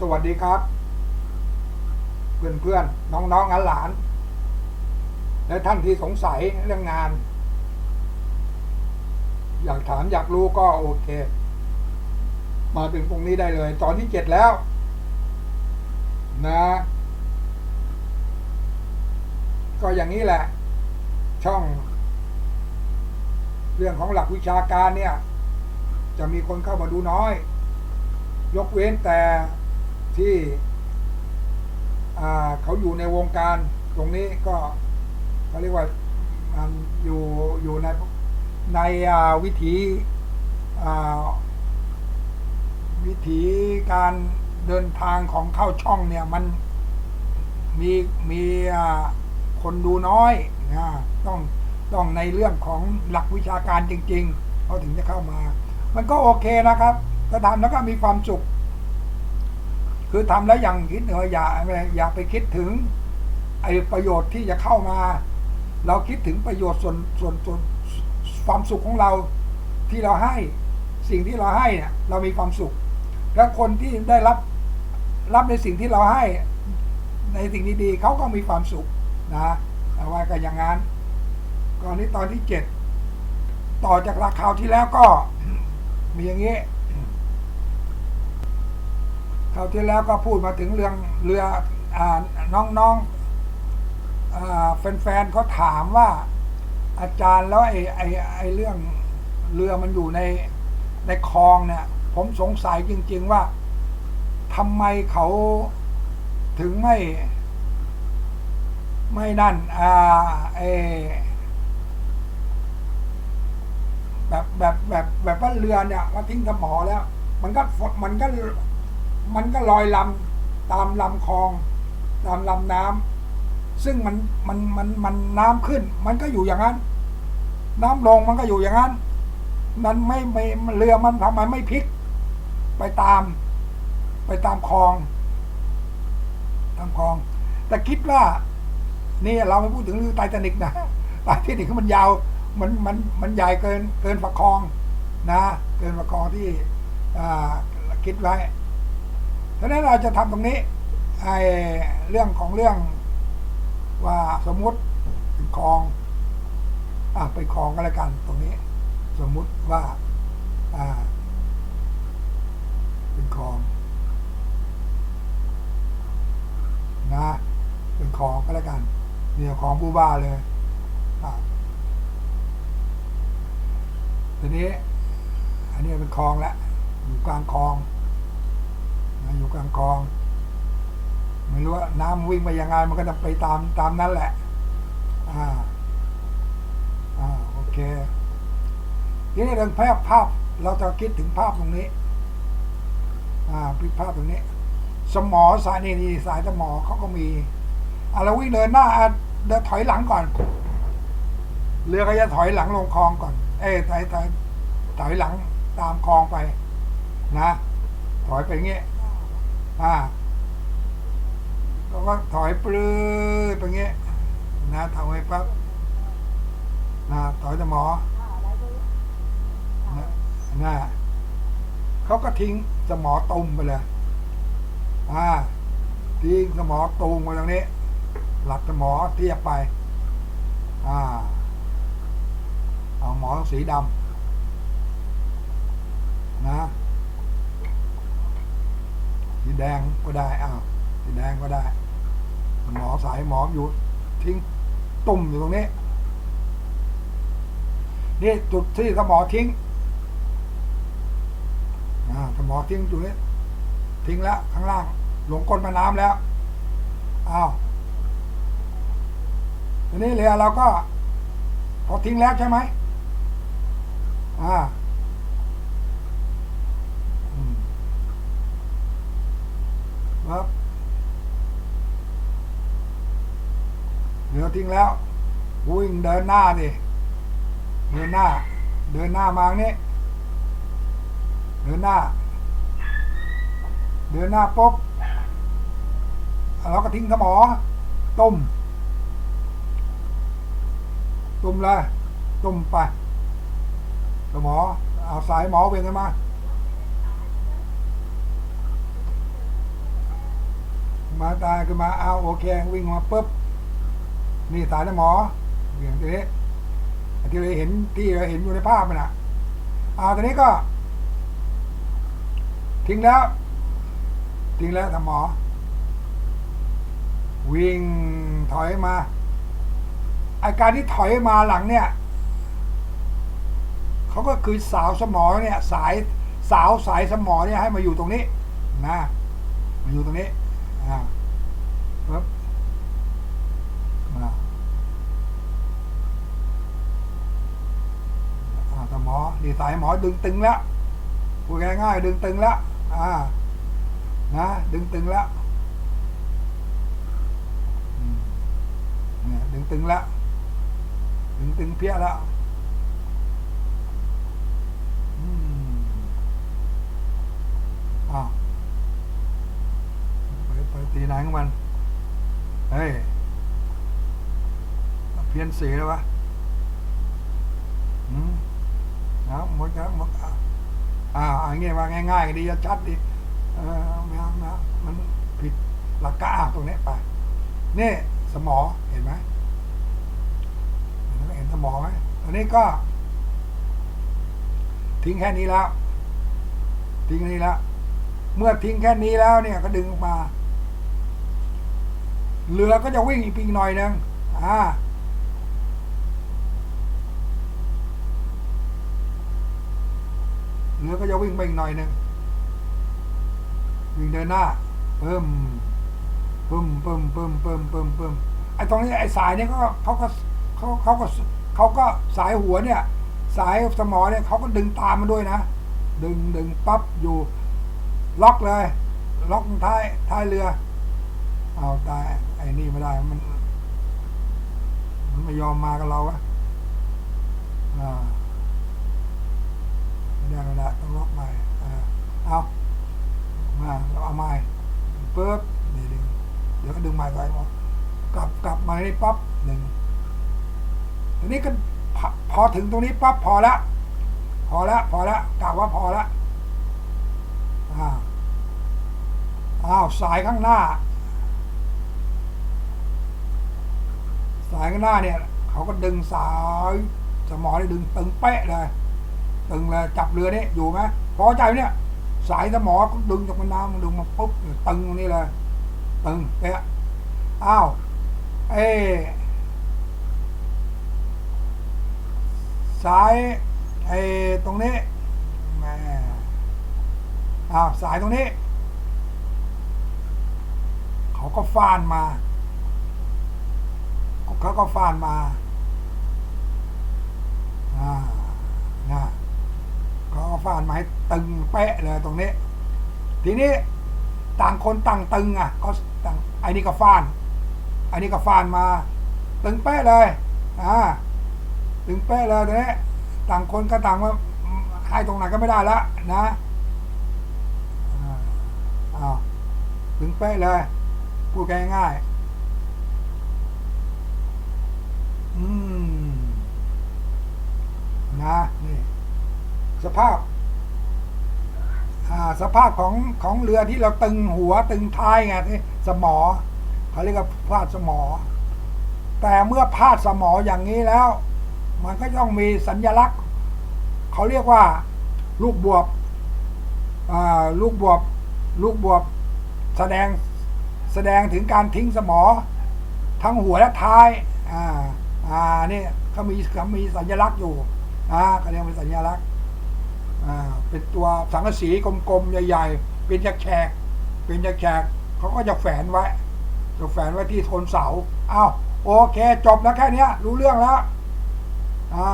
สวัสดีครับ เพื่อนเพื่อนน้องน้องๆหลาน และท่านที่สงสัยเรื่องงาน อยากถามอยากรู้ก็โอเค มาถึงตรงนี้ได้เลย ตอนที่เจ็ดแล้ว นะ ก็อย่างนี้แหละ ช่อง เรื่องของหลักวิชาการเนี่ย จะมีคนเข้ามาดูน้อย ยกเว้นแต่ที่เขาอยู่ในวงการตรงนี้ก็เขาเรียกว่ามันอยู่อยู่ในในวิถีวิถีการเดินทางของเข้าช่องเนี่ยมันมีมีคนดูน้อยนะต้องต้องในเรื่องของหลักวิชาการจริง ๆเขาถึงจะเข้ามา มันก็โอเคนะครับถ้าทำแล้วก็มีความสุข คือทำแล้วอย่างคิดเอออย่าอย่าไปคิดถึงไอ้ประโยชน์ที่จะเข้ามา เราคิดถึงประโยชน์ส่วนส่วนส่วนความสุขของเราที่เราให้สิ่งที่เราให้เนี่ยเรามีความสุข แล้วคนที่ได้รับรับในสิ่งที่เราให้ ในสิ่งดีๆเขาก็มีความสุขนะเอาไว้ก็อย่างนั้นก่อนนี้ตอนที่เจ็ดต่อจากราคาวที่แล้วก็ มีอย่างนี้คราวที่แล้วก็พูดมาถึงเรื่องเรืออ่าน้องๆอ่าแฟนๆเขาถามว่าอาจารย์แล้วไอ้ไอ้ไอ้เรื่องเรือมันอยู่ในในคลองเนี่ย ผมสงสัยจริง ๆว่าทำไมเขาถึงไม่ ไม่นั่น อ่าไอ แบบแบบแบบแบบว่าเรือเนี่ยมาทิ้งสมอแล้ว มันก็มันก็มันก็ลอยลำตามลำคลอง ตามลำน้ำซึ่งมันมันมันมันน้ำขึ้น มันก็อยู่อย่างนั้น น้ำลงมันก็อยู่อย่างนั้น มันไม่ไม่เรือมันทำไมไม่พลิก ไปตาม ไปตามคลอง ตามคลอง แต่คิดว่านี่เราไม่พูดถึงเรือไททานิกนะไททานิกมันยาว มันมันมันใหญ่เกินเกินฝักคลองนะเกินฝักคลองที่คิดไว้เพราะฉะนั้นเราจะทำตรงนี้ไอ้เรื่องของเรื่องว่าสมมุติเป็นคลองอะเป็นคลองก็แล้วกันตรงนี้ สมมุติว่าอ่าเป็นคลองนะเป็นคลองก็แล้วกันเนี่ยคลองบูบ้าเลยอะ ทีนี้ อันนี้เป็นคลองแล้วอยู่กลางคลองนะอยู่กลางคลอง ไม่รู้ว่าน้ำวิ่งไปยังไงมันก็จะไปตามตามนั้นแหละ อ่า อ่าโอเคทีนี้เรื่องภาพภาพเราจะคิดถึงภาพตรงนี้ อ่าพิภาพตรงนี้ สมอสายนี่นี่สายสมอเขาก็มีอะเราวิ่งเดินหน้าอะเดินถอยหลังก่อน เรือก็จะถอยหลังลงคลองก่อน เอ้ถอยถอยถอยหลังตามคลองไป นะ ถอยไปงเงี้ยอ่าแล้วก็ถอยปลื้อไปงเงี้ยนะถอยปั๊บนะถอยสมอนะนะเขาก็ทิ้งสมอตุ่มไปเลยอ่าทิ้งสมอตุ่มไปตรงนี้ หลับสมอเทียบไป อ่า เอาหมอสีดำนะสีแดงก็ได้อ้าวสีแดงก็ได้ หมอสายหมออยู่ ทิ้งตุ่มอยู่ตรงนี้ นี่จุดที่สมอทิ้งอ่าสมอทิ้งจุดนี้ ทิ้งแล้วข้างล่าง หลงก้นม่น้ำแล้วอ้าวทีนี้เรือเราก็พอทิ้งแล้วใช่ไหม อ่าครับเรือทิ้งแล้ว วิ่งเดินหน้าดิ เดินหน้า เดินหน้ามาอย่างนี้เดินหน้า เดินหน้าปุ๊บเราก็ทิ้งสมอต้ม ต้มเลยต้มไป หมอ เอาสายหมอเวรกันมามาตายก็มาเอาโอเควิ่งมาปุ๊บนี่สายนะหมออย่างนี้ที่เราเห็นที่เราเห็นอยู่ในภาพน่ะเอาตอนนี้ก็ ทิ้งแล้ว ทิ้งแล้วทำหมอ วิ่งถอยมา อาการที่ถอยมาหลังเนี่ย เขาก็คือสาวสมอเนี่ยสายสาวสายสมอเนี่ยให้มาอยู่ตรงนี้นะมาอยู่ตรงนี้อ่าปึ๊บอ่าอ่าสมอดีสายหมอดึงตึงแล้วพูดง่ายๆดึงตึงแล้วอ่านะดึงตึงแล้วเนี่ยดึงตึงแล้วดึงตึงเพี้ยแล้วอืมอ้าวไปไป ตีไหนของมัน เฮ้ย เพี้ยนสีแล้ววะอืมเอาหมดครับหมดอะอ่าอันนี้ว่าง่ายๆดีชัดดีเออไม่เอาไม่เอามันผิดหลักการตรงนี้ไปนี่สมอเห็นไหมเห็นไหมเห็นสมอไหมอันนี้ก็ ทิ้งแค่นี้แล้ว ทิ้งแค่นี้แล้ว เมื่อทิ้งแค่นี้แล้วเนี่ยก็ดึงออกมา เรือก็จะวิ่งอีกปีกหน่อยหนึงอ่าเรือก็จะวิ่งไปอีกหน่อยหนึงวิ่งเดินหน้าเพิ่มเพิ่มเพิ่มเพิ่มเพิ่มเพิ่มเพิ่มไอ้ตรงนี้ไอ้สายเนี่ยเขาก็เขาก็เขาเขาก็เขาก็สายหัวเนี่ย สายสมอเนี่ยเขาก็ดึงตามมันด้วยนะ ดึงดึงปั๊บอยู่ ล็อกเลย ล็อกท้ายท้ายเรือ เอาตายไอ้นี่ไม่ได้มัน มันไม่ยอมมากับเราอะอ่าไม่ได้ไม่ได้ต้องล็อกใหม่อ่าเอามาเราเอาใหม่ปึ๊บนี่ดึงเดี๋ยวก็ดึงใหม่ไปหมดกลับกลับมานี่ปั๊บหนึ่งทีนี้ก็พอถึงตรงนี้ปั๊บพอละพอละพอละกล่าวว่าพอละอ่าอ้าวสายข้างหน้า สายข้างหน้าเนี่ยเขาก็ดึงสายสมอนี่ดึงตึงเป๊ะเลยตึงเลยจับเรือนี่อยู่ไหมพอใจเนี่ย สายสมอก็ดึงจากมันน้ำมันดึงมาปุ๊บตึงตรงนี้เลยตึงเป๊ะอ้าวเอสายไอ้ตรงนี้แม่อ้าวสายตรงนี้ เขาก็ฟานมา เขาก็ฟานมาอ่านะเขาก็ฟานมาให้ตึงเป๊ะเลยตรงนี้ ทีนี้ต่างคนต่างตึงอะก็ต่างไอ้นี่ก็ฟานไอ้นี่ก็ฟานมา ตึงเป๊ะเลยอ่าตึงเป๊ะเลยตรงนี้ต่างคนก็ต่างว่าให้ตรงไหนก็ไม่ได้ล้วนะอ่าอ้าวตึงเป๊ะเลย พูดง่ายๆ อืมนะนี่สภาพ อ่า สภาพของของเรือที่เราตึงหัวตึงท้ายไงที่สมอเขาเรียกว่าพาดสมอ แต่เมื่อพาดสมออย่างนี้แล้ว มันก็ต้องมีสัญลักษณ์เขาเรียกว่า ลูกบวบอ่าลูกบวบลูกบวบแสดงแสดงถึงการทิ้งสมอ ทั้งหัวและท้าย อ่า อ่านี่เขามีเขามีสัญลักษณ์อยู่อ่าเขาเรียกเป็นสัญลักษณ์อ่าเป็นตัวสังกะสีกลมๆใหญ่ ๆ เป็นแขก เป็นแขกเขาก็จะแฝนไว้จะแฝนไว้ที่โทนเสาอ้าวโอเค จบแล้วแค่เนี้ยรู้เรื่องแล้วอ่า